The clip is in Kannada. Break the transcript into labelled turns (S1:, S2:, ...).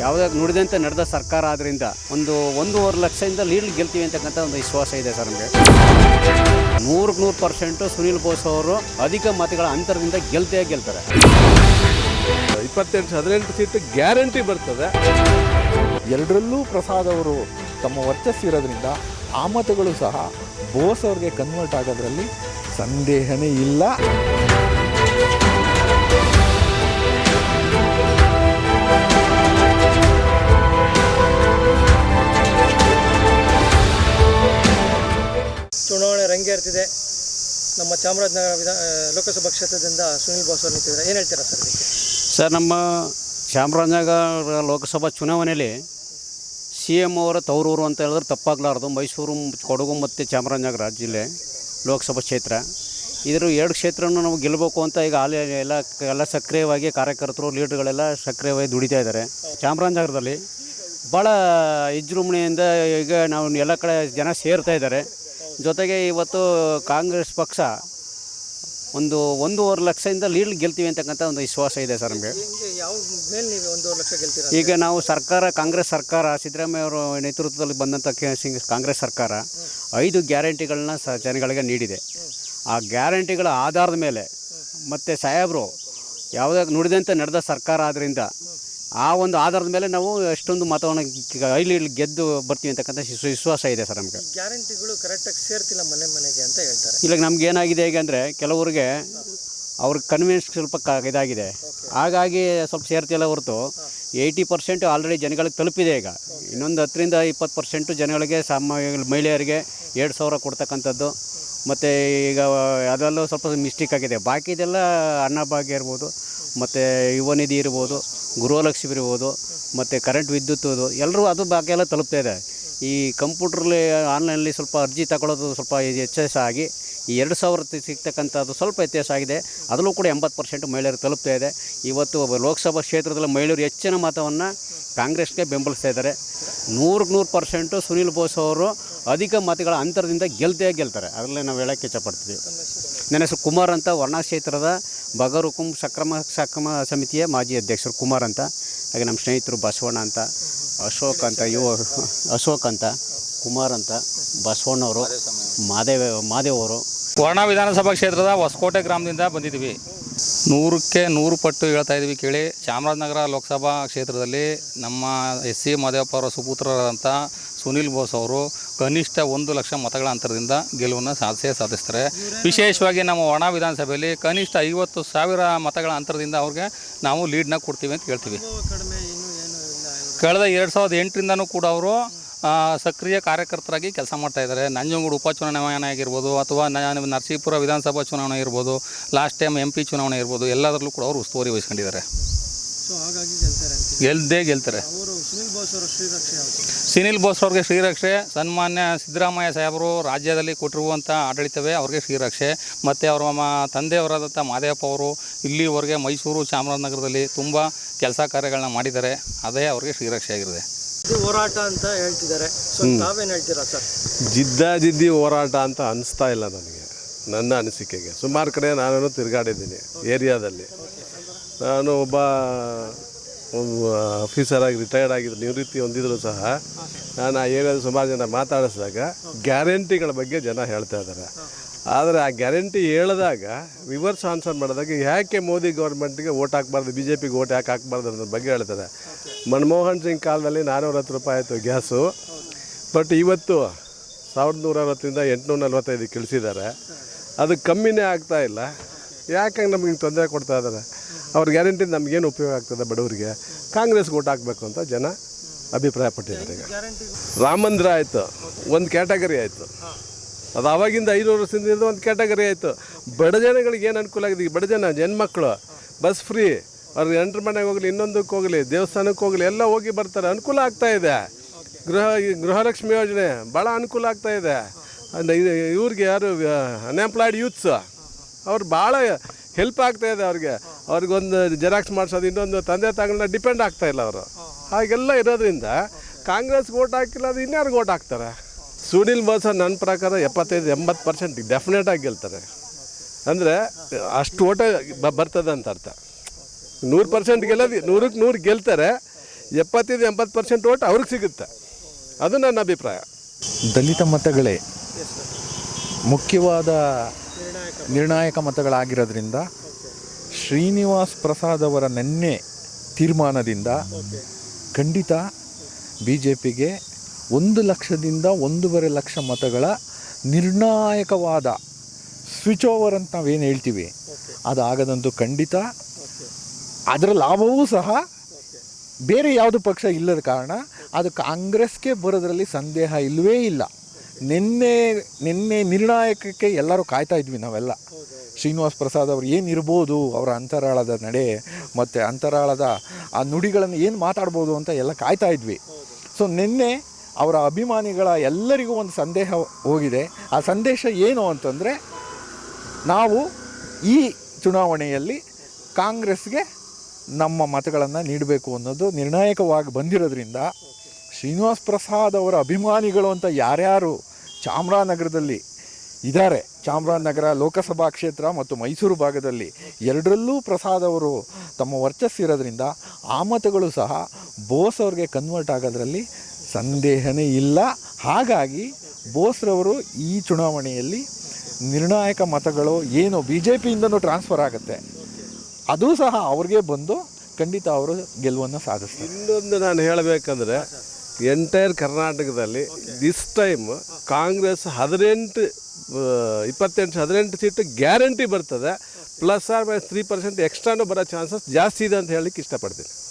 S1: ಯಾವುದೇ ನುಡಿದಂತೆ ನಡೆದ ಸರ್ಕಾರ ಆದ್ದರಿಂದ ಒಂದು ಒಂದೂವರೆ ಲಕ್ಷದಿಂದ ಲೀಡ್ ಗೆಲ್ತೀವಿ ಅಂತಕ್ಕಂಥ ಒಂದು ವಿಶ್ವಾಸ ಇದೆ ಸರ್ ನಮಗೆ. ನೂರಕ್ಕೆ ನೂರು ಪರ್ಸೆಂಟು ಸುನೀಲ್ ಬೋಸ್ ಅವರು ಅಧಿಕ ಮತಗಳ ಅಂತರದಿಂದ ಗೆಲ್ತೇ ಗೆಲ್ತಾರೆ.
S2: ಇಪ್ಪತ್ತೆಂಟು, ಹದಿನೆಂಟು ಸೀಟ್ ಗ್ಯಾರಂಟಿ ಬರ್ತದೆ.
S3: ಎರಡರಲ್ಲೂ ಪ್ರಸಾದ್ ಅವರು ತಮ್ಮ ವರ್ಚಸ್ಸು ಇರೋದ್ರಿಂದ ಆ ಮತಗಳು ಸಹ ಬೋಸ್ ಅವ್ರಿಗೆ ಕನ್ವರ್ಟ್ ಆಗೋದ್ರಲ್ಲಿ ಸಂದೇಹನೇ ಇಲ್ಲ.
S4: ನಮ್ಮ ಚಾಮರಾಜನಗರ ವಿಧ ಲೋಕಸಭಾ ಕ್ಷೇತ್ರದಿಂದ ಸುನೀಲ್ ಬಾಸ್ ನಿಂತಿದ್ದಾರೆ. ಏನು ಹೇಳ್ತೀರಾ ಸರ್ ಇದಕ್ಕೆ?
S1: ಸರ್, ನಮ್ಮ ಚಾಮರಾಜನಗರ ಲೋಕಸಭಾ ಚುನಾವಣೆಯಲ್ಲಿ ಸಿ ಎಂ ಅವರ ತವರೂರು ಅಂತ ಹೇಳಿದ್ರೆ ತಪ್ಪಾಗಲಾರ್ದು. ಮೈಸೂರು, ಕೊಡಗು ಮತ್ತು ಚಾಮರಾಜನಗರ ಜಿಲ್ಲೆ, ಲೋಕಸಭಾ ಕ್ಷೇತ್ರ. ಇದರ ಎರಡು ಕ್ಷೇತ್ರನೂ ನಾವು ಗೆಲ್ಲಬೇಕು ಅಂತ ಈಗ ಆಲಿ, ಎಲ್ಲ ಎಲ್ಲ ಸಕ್ರಿಯವಾಗಿ ಕಾರ್ಯಕರ್ತರು, ಲೀಡರ್ಗಳೆಲ್ಲ ಸಕ್ರಿಯವಾಗಿ ದುಡಿತಾ ಇದ್ದಾರೆ. ಚಾಮರಾಜನಗರದಲ್ಲಿ ಭಾಳ ವಿಜೃಂಭಣೆಯಿಂದ ಈಗ ನಾವು ಎಲ್ಲ ಕಡೆ ಜನ ಸೇರ್ತಾ ಇದ್ದಾರೆ. ಜೊತೆಗೆ ಇವತ್ತು ಕಾಂಗ್ರೆಸ್ ಪಕ್ಷ ಒಂದು ಒಂದೂವರೆ ಲಕ್ಷದಿಂದ ಲೀಡ್ ಗೆಲ್ತೀವಿ ಅಂತಕ್ಕಂಥ ಒಂದು ವಿಶ್ವಾಸ ಇದೆ ಸರ್ ನಮಗೆ. ಈಗ ನಾವು ಸರ್ಕಾರ ಕಾಂಗ್ರೆಸ್ ಸರ್ಕಾರ ಸಿದ್ದರಾಮಯ್ಯ ಅವರ ನೇತೃತ್ವದಲ್ಲಿ ಬಂದಂಥ ಕೆ- ಸಿಂಗ್- ಕಾಂಗ್ರೆಸ್ ಸರ್ಕಾರ ಐದು ಗ್ಯಾರಂಟಿಗಳನ್ನ ಸ ಜನಗಳಿಗೆ ನೀಡಿದೆ. ಆ ಗ್ಯಾರಂಟಿಗಳ ಆಧಾರದ ಮೇಲೆ ಮತ್ತು ಸಾಹೇಬರು ಯಾವುದೇ ನುಡಿದಂತೆ ನಡೆದ ಸರ್ಕಾರ ಆದ್ದರಿಂದ ಆ ಒಂದು ಆಧಾರದ ಮೇಲೆ ನಾವು ಎಷ್ಟೊಂದು ಮತವನ್ನು ಐಲಿ ಗೆದ್ದು ಬರ್ತೀವಿ ಅಂತಕ್ಕಂಥ ವಿಶ್ವ- ವಿಶ್ವಾಸ ಇದೆ ಸರ್ ನಮಗೆ.
S4: ಗ್ಯಾರಂಟಿಗಳು ಕರೆಕ್ಟಾಗಿ ಸೇರ್ತಿಲ್ಲ ಮನೆ ಮನೆಗೆ ಅಂತ ಹೇಳ್ತಾರೆ.
S1: ಇಲ್ಲ ನಮ್ಗೆ ಏನಾಗಿದೆ ಈಗ ಅಂದರೆ ಕೆಲವರಿಗೆ ಅವ್ರಿಗೆ ಕನ್ವಿನ್ಸ್ ಸ್ವಲ್ಪ ಕ ಇದಾಗಿದೆ. ಹಾಗಾಗಿ ಸ್ವಲ್ಪ ಸೇರ್ತಿಲ್ಲ ಹೊರತು ಏಯ್ಟಿ ಪರ್ಸೆಂಟ್ ಆಲ್ರೆಡಿ ಜನಗಳಿಗೆ ತಲುಪಿದೆ ಈಗ. ಇನ್ನೊಂದು ಹತ್ತರಿಂದ ಇಪ್ಪತ್ತು ಪರ್ಸೆಂಟು ಜನಗಳಿಗೆ ಸಾಮಾನ್ಯ ಮಹಿಳೆಯರಿಗೆ ಎರಡು ಸಾವಿರ ಕೊಡ್ತಕ್ಕಂಥದ್ದು. ಮತ್ತು ಈಗ ಅದರಲ್ಲೂ ಸ್ವಲ್ಪ ಮಿಸ್ಟೇಕ್ ಆಗಿದೆ. ಬಾಕಿದೆಲ್ಲ ಅನ್ನಭಾಗ್ಯ ಇರ್ಬೋದು, ಮತ್ತು ಯುವ ನಿಧಿ ಇರ್ಬೋದು, ಗೃಹಲಕ್ಷ್ಮಿ ಇರ್ಬೋದು, ಮತ್ತು ಕರೆಂಟ್ ವಿದ್ಯುತ್ತು ಎಲ್ಲರೂ ಅದು ಬಾಕಿ ಎಲ್ಲ ತಲುಪ್ತಾ ಇದೆ. ಈ ಕಂಪ್ಯೂಟ್ರಲ್ಲಿ ಆನ್ಲೈನಲ್ಲಿ ಸ್ವಲ್ಪ ಅರ್ಜಿ ತಗೊಳ್ಳೋದು ಸ್ವಲ್ಪ ವ್ಯತ್ಯಾಸ ಆಗಿ, ಈ ಎರಡು ಸಾವಿರ ಸಿಗ್ತಕ್ಕಂಥದ್ದು ಸ್ವಲ್ಪ ವ್ಯತ್ಯಾಸ ಆಗಿದೆ. ಅದರಲ್ಲೂ ಕೂಡ ಎಂಬತ್ತು ಪರ್ಸೆಂಟ್ ಮಹಿಳೆಯರು ತಲುಪ್ತಾ ಇದೆ. ಇವತ್ತು ಲೋಕಸಭಾ ಕ್ಷೇತ್ರದಲ್ಲಿ ಮಹಿಳೆಯರು ಹೆಚ್ಚಿನ ಮತವನ್ನು ಕಾಂಗ್ರೆಸ್ಗೆ ಬೆಂಬಲಿಸ್ತಾ ಇದ್ದಾರೆ. ನೂರಕ್ಕೆ ನೂರು ಪರ್ಸೆಂಟು ಸುನೀಲ್ ಬೋಸ್ ಅವರು ಅಧಿಕ ಮತಗಳ ಅಂತರದಿಂದ ಗೆಲ್ತೇ ಗೆಲ್ತಾರೆ. ಅದರಲ್ಲೇ ನಾವು ಹೇಳೋಕ್ಕೆ ಇಷ್ಟಪಡ್ತೀವಿ ನನ್ನ ಹೆಸರು ಕುಮಾರ್ ಅಂತ ವರ್ಣಾ ಕ್ಷೇತ್ರದ ಬಗರುಕುಂ ಸಕ್ರಮ ಸಕ್ರಮ ಸಮಿತಿಯ ಮಾಜಿ ಅಧ್ಯಕ್ಷರು ಕುಮಾರ್ ಅಂತ, ಹಾಗೆ ನಮ್ಮ ಸ್ನೇಹಿತರು ಬಸವಣ್ಣ ಅಂತ. ಅಶೋಕ್ ಅಂತ ಯುವ ಅಶೋಕ್ ಅಂತ, ಕುಮಾರ್ ಅಂತ ಬಸವಣ್ಣವರು ಮಾದೇವ, ಮಾದೇವ್ ಅವರು.
S5: ವರ್ಣ ವಿಧಾನಸಭಾ ಕ್ಷೇತ್ರದ ಹೊಸಕೋಟೆ ಗ್ರಾಮದಿಂದ ಬಂದಿದ್ದೀವಿ. ನೂರಕ್ಕೆ ನೂರು ಪಟ್ಟು ಹೇಳ್ತಾ ಇದ್ದೀವಿ ಕೇಳಿ. ಚಾಮರಾಜನಗರ ಲೋಕಸಭಾ ಕ್ಷೇತ್ರದಲ್ಲಿ ನಮ್ಮ ಎಸ್ ಸಿ ಮಾದೇವಪ್ಪ ಅವರ ಸುಪುತ್ರರಾದಂಥ ಸುನೀಲ್ ಬೋಸ್ ಅವರು ಕನಿಷ್ಠ ಒಂದು ಲಕ್ಷ ಮತಗಳ ಅಂತರದಿಂದ ಗೆಲುವನ್ನು ಸಾಧಿಸೇ ಸಾಧಿಸ್ತಾರೆ. ವಿಶೇಷವಾಗಿ ನಮ್ಮ ಒಣ ವಿಧಾನಸಭೆಯಲ್ಲಿ ಕನಿಷ್ಠ ಐವತ್ತು ಸಾವಿರ ಮತಗಳ ಅಂತರದಿಂದ ಅವ್ರಿಗೆ ನಾವು ಲೀಡ್ನ ಕೊಡ್ತೀವಿ ಅಂತ ಹೇಳ್ತೀವಿ
S4: ಕಡಿಮೆ ಇನ್ನೂ ಏನು ಇಲ್ಲ
S5: ಕಳೆದ ಎರಡು ಸಾವಿರದ ಎಂಟರಿಂದನೂ ಕೂಡ ಅವರು ಸಕ್ರಿಯ ಕಾರ್ಯಕರ್ತರಾಗಿ ಕೆಲಸ ಮಾಡ್ತಾ ಇದ್ದಾರೆ. ನಂಜನಗೂಡು ಉಪಚುನಾವಣೆ ಆಗಿರ್ಬೋದು ಅಥವಾ ನರಸೀಪುರ ವಿಧಾನಸಭಾ ಚುನಾವಣೆ ಇರ್ಬೋದು ಲಾಸ್ಟ್ ಟೈಮ್ ಎಂ ಪಿ ಚುನಾವಣೆ ಇರ್ಬೋದು ಎಲ್ಲದರಲ್ಲೂ ಕೂಡ ಅವರು ಉಸ್ತುವಾರಿ ವಹಿಸ್ಕೊಂಡಿದ್ದಾರೆ.
S4: ಸೊ ಹಾಗಾಗಿ
S5: ಗೆಲ್ದೇ ಗೆಲ್ತಾರೆ.
S4: ಸುನಿಲ್ ಸುನೀಲ್ ಬೋಸ್ ಅವರು ಶ್ರೀರಕ್ಷೆ ಯಾವುದು?
S5: ಸುನೀಲ್ ಬೋಸ್ ಅವ್ರಿಗೆ ಶ್ರೀರಕ್ಷೆ ಸನ್ಮಾನ್ಯ ಸಿದ್ದರಾಮಯ್ಯ ಸಾಹೇಬರು ರಾಜ್ಯದಲ್ಲಿ ಕೊಟ್ಟಿರುವಂಥ ಆಡಳಿತವೇ ಅವ್ರಿಗೆ ಶ್ರೀರಕ್ಷೆ. ಮತ್ತು ಅವರ ಮ ತಂದೆಯವರಾದಂಥ ಮಾದೇವಪ್ಪ ಅವರು ಇಲ್ಲಿವರೆಗೆ ಮೈಸೂರು ಚಾಮರಾಜನಗರದಲ್ಲಿ ತುಂಬ ಕೆಲಸ ಕಾರ್ಯಗಳನ್ನ ಮಾಡಿದ್ದಾರೆ. ಅದೇ ಅವ್ರಿಗೆ ಶ್ರೀರಕ್ಷೆ ಆಗಿರುತ್ತೆ
S4: ಇದು ಹೋರಾಟ ಅಂತ ಹೇಳ್ತಿದ್ದಾರೆ. ಹೇಳ್ತೀರಾ ಸರ್?
S2: ಜಿದ್ದಾಜಿದ್ದಿ ಹೋರಾಟ ಅಂತ ಅನಿಸ್ತಾ ಇಲ್ಲ ನನಗೆ ನನ್ನ ಅನಿಸಿಕೆಗೆ. ಸುಮಾರು ಕಡೆ ನಾನು ತಿರುಗಾಡಿದ್ದೀನಿ ಏರಿಯಾದಲ್ಲಿ. ನಾನು ಒಬ್ಬ ಆಫೀಸರ್ ಆಗಿ ರಿಟೈರ್ಡ್ ಆಗಿದ್ರು ನಿವೃತ್ತಿ ಹೊಂದಿದ್ರು ಸಹ ನಾನು ಏರಿಯಾದ ಸುಮಾರು ಜನ ಮಾತಾಡಿಸಿದಾಗ ಗ್ಯಾರಂಟಿಗಳ ಬಗ್ಗೆ ಜನ ಹೇಳ್ತಾ ಇದ್ದಾರೆ. ಆದರೆ ಆ ಗ್ಯಾರಂಟಿ ಹೇಳಿದಾಗ ವಿವರ್ಸ್ ಆನ್ಸರ್ ಮಾಡಿದಾಗ ಯಾಕೆ ಮೋದಿ ಗೌರ್ಮೆಂಟ್ಗೆ ಓಟ್ ಹಾಕ್ಬಾರ್ದು ಬಿ ಜೆ ಪಿಗೆ ಓಟ್ ಯಾಕೆ ಹಾಕ್ಬಾರ್ದು ಅನ್ನೋದ್ರ ಬಗ್ಗೆ ಹೇಳ್ತಾರೆ. ಮನಮೋಹನ್ ಸಿಂಗ್ ಕಾಲದಲ್ಲಿ ನಾನ್ನೂರ ಹತ್ತು ರೂಪಾಯಿ ಆಯಿತು ಗ್ಯಾಸು. ಬಟ್ ಇವತ್ತು ಸಾವಿರದ ನೂರ ಅರವತ್ತರಿಂದ ಎಂಟುನೂರ ನಲ್ವತ್ತೈದು ಇಳಿಸಿದ್ದಾರೆ ಅದು ಕಮ್ಮಿನೇ ಆಗ್ತಾ ಇಲ್ಲ. ಯಾಕೆ ನಮಗೆ ತೊಂದರೆ ಕೊಡ್ತಾ ಇದ್ದಾರೆ. ಅವ್ರ ಗ್ಯಾರಂಟಿ ನಮಗೇನು ಉಪಯೋಗ ಆಗ್ತದೆ ಬಡವರಿಗೆ? ಕಾಂಗ್ರೆಸ್ಗೆ ಓಟ್ ಹಾಕಬೇಕು ಅಂತ ಜನ ಅಭಿಪ್ರಾಯ ಪಟ್ಟಿದ್ದಾರೆ ಈಗ. ರಾಮ ಮಂದಿರ ಆಯಿತು, ಒಂದು ಕ್ಯಾಟಗರಿ ಆಯಿತು. ಅದು ಆವಾಗಿಂದ ಐನೂರು ವರ್ಷದಿಂದ ಒಂದು ಕ್ಯಾಟಗರಿ ಆಯಿತು. ಬಡ ಜನಗಳಿಗೆ ಏನು ಅನುಕೂಲ ಆಗಿದೆ? ಈಗ ಬಡ ಜನ, ಹೆಣ್ಮಕ್ಳು, ಬಸ್ ಫ್ರೀ ಅವ್ರಿಗೆ ಎಂಟ್ರ ಮನೆಗೆ ಹೋಗಲಿ, ಇನ್ನೊಂದಕ್ಕೆ ಹೋಗಲಿ, ದೇವಸ್ಥಾನಕ್ಕೆ ಹೋಗಲಿ, ಎಲ್ಲ ಹೋಗಿ ಬರ್ತಾರೆ. ಅನುಕೂಲ ಆಗ್ತಾ ಇದೆ. ಗೃಹ, ಗೃಹಲಕ್ಷ್ಮಿ ಯೋಜನೆ ಭಾಳ ಅನುಕೂಲ ಆಗ್ತಾ ಇದೆ. ಇವ್ರಿಗೆ ಯಾರು ಅನ್ಎಂಪ್ಲಾಯ್ಡ್ ಯೂತ್ಸ್ ಅವ್ರು ಭಾಳ ಹೆಲ್ಪ್ ಆಗ್ತಾ ಇದೆ ಅವ್ರಿಗೆ. ಅವ್ರಿಗೊಂದು ಜೆರಾಕ್ಸ್ ಮಾಡಿಸೋದು, ಇನ್ನೊಂದು ತಂದೆ ತಾಯಿಗಳನ್ನ ಡಿಪೆಂಡ್ ಆಗ್ತಾ ಇಲ್ಲ ಅವರು. ಹಾಗೆಲ್ಲ ಇರೋದ್ರಿಂದ ಕಾಂಗ್ರೆಸ್ಗೆ ಓಟ್ ಹಾಕಿಲ್ಲ ಅದು ಇನ್ಯಾರಿಗೆ ಓಟ್ ಹಾಕ್ತಾರೆ? ಸುನಿಲ್ ಬೋಸ ನನ್ನ ಪ್ರಕಾರ ಎಪ್ಪತ್ತೈದು, ಎಂಬತ್ತು ಪರ್ಸೆಂಟ್ ಡೆಫಿನೆಟಾಗಿ ಗೆಲ್ತಾರೆ. ಅಂದರೆ ಅಷ್ಟು ಓಟ ಬರ್ತದೆ ಅಂತ ಅರ್ಥ. ನೂರು ಪರ್ಸೆಂಟ್ ಗೆಲ್ಲೋದು ನೂರಕ್ಕೆ ನೂರು ಗೆಲ್ತಾರೆ, ಎಪ್ಪತ್ತೈದು, ಎಂಬತ್ತು ಪರ್ಸೆಂಟ್ ಓಟ್ ಅವ್ರಿಗೆ ಸಿಗುತ್ತೆ. ಅದು ನನ್ನ ಅಭಿಪ್ರಾಯ.
S3: ದಲಿತ ಮತಗಳೇ ಮುಖ್ಯವಾದ ನಿರ್ಣಾಯಕ ಮತಗಳಾಗಿರೋದ್ರಿಂದ ಶ್ರೀನಿವಾಸ್ ಪ್ರಸಾದ್ ಅವರ ನೆನ್ನೆ ತೀರ್ಮಾನದಿಂದ ಖಂಡಿತ ಬಿ ಜೆ ಪಿಗೆ ಒಂದು ಲಕ್ಷದಿಂದ ಒಂದೂವರೆ ಲಕ್ಷ ಮತಗಳ ನಿರ್ಣಾಯಕವಾದ ಸ್ವಿಚ್ ಓವರ್ ಅಂತ ನಾವೇನು ಹೇಳ್ತೀವಿ. ಅದು ಆಗದಂತೂ ಖಂಡಿತ ಅದರ ಲಾಭವೂ ಸಹ ಬೇರೆ ಯಾವುದು ಪಕ್ಷ ಇಲ್ಲದ ಕಾರಣ ಅದು ಕಾಂಗ್ರೆಸ್ಗೆ ಬರೋದರಲ್ಲಿ ಸಂದೇಹ ಇಲ್ಲವೇ ಇಲ್ಲ. ನಿನ್ನೆ ನಿನ್ನೆ ನಿರ್ಣಾಯಕಕ್ಕೆ ಎಲ್ಲರೂ ಕಾಯ್ತಾ ಇದ್ವಿ ನಾವೆಲ್ಲ. ಶ್ರೀನಿವಾಸ್ ಪ್ರಸಾದ್ ಅವರು ಏನಿರ್ಬೋದು ಅವರ ಅಂತರಾಳದ ನಡೆ ಮತ್ತು ಅಂತರಾಳದ ಆ ನುಡಿಗಳನ್ನು ಏನು ಮಾತಾಡ್ಬೋದು ಅಂತ ಎಲ್ಲ ಕಾಯ್ತಾ ಇದ್ವಿ. ಸೊ ನಿನ್ನೆ ಅವರ ಅಭಿಮಾನಿಗಳ ಎಲ್ಲರಿಗೂ ಒಂದು ಸಂದೇಹ ಹೋಗಿದೆ. ಆ ಸಂದೇಶ ಏನು ಅಂತಂದರೆ, ನಾವು ಈ ಚುನಾವಣೆಯಲ್ಲಿ ಕಾಂಗ್ರೆಸ್ಗೆ ನಮ್ಮ ಮತಗಳನ್ನು ನೀಡಬೇಕು ಅನ್ನೋದು ನಿರ್ಣಾಯಕವಾಗಿ ಬಂದಿರೋದ್ರಿಂದ, ಶ್ರೀನಿವಾಸ್ ಪ್ರಸಾದ್ ಅವರ ಅಭಿಮಾನಿಗಳು ಅಂತ ಯಾರ್ಯಾರು ಚಾಮರಾಜನಗರದಲ್ಲಿ ಇದ್ದಾರೆ. ಚಾಮರಾಜನಗರ ಲೋಕಸಭಾ ಕ್ಷೇತ್ರ ಮತ್ತು ಮೈಸೂರು ಭಾಗದಲ್ಲಿ ಎರಡರಲ್ಲೂ ಪ್ರಸಾದ್ ಅವರು ತಮ್ಮ ವರ್ಚಸ್ಸಿರೋದ್ರಿಂದ ಆ ಮತಗಳು ಸಹ ಬೋಸ್ ಅವ್ರಿಗೆ ಕನ್ವರ್ಟ್ ಆಗೋದ್ರಲ್ಲಿ ಸಂದೇಹನೇ ಇಲ್ಲ. ಹಾಗಾಗಿ ಬೋಸ್ರವರು ಈ ಚುನಾವಣೆಯಲ್ಲಿ ನಿರ್ಣಾಯಕ ಮತಗಳು ಏನು ಬಿ ಜೆ ಪಿಯಿಂದನೂ ಟ್ರಾನ್ಸ್ಫರ್ ಆಗುತ್ತೆ. ಅದು ಸಹ ಅವ್ರಿಗೆ ಬಂದು ಖಂಡಿತ ಅವರು ಗೆಲುವನ್ನು ಸಾಧಿಸ್ತಾರೆ.
S2: ಇನ್ನೊಂದು ನಾನು ಹೇಳಬೇಕಂದ್ರೆ ಎಂಟೈರ್ ಕರ್ನಾಟಕದಲ್ಲಿ ದಿಸ್ ಟೈಮ್ ಕಾಂಗ್ರೆಸ್ ಹದಿನೆಂಟು ಇಪ್ಪತ್ತೆಂಟು, ಹದಿನೆಂಟು ಸೀಟು ಗ್ಯಾರಂಟಿ ಬರ್ತದೆ. Plus or minus three percent ಎಕ್ಸ್ಟ್ರಾನು ಬರೋ ಚಾನ್ಸಸ್ ಜಾಸ್ತಿ ಇದೆ ಅಂತ ಹೇಳಲಿಕ್ಕೆ ಇಷ್ಟಪಡ್ತೀನಿ.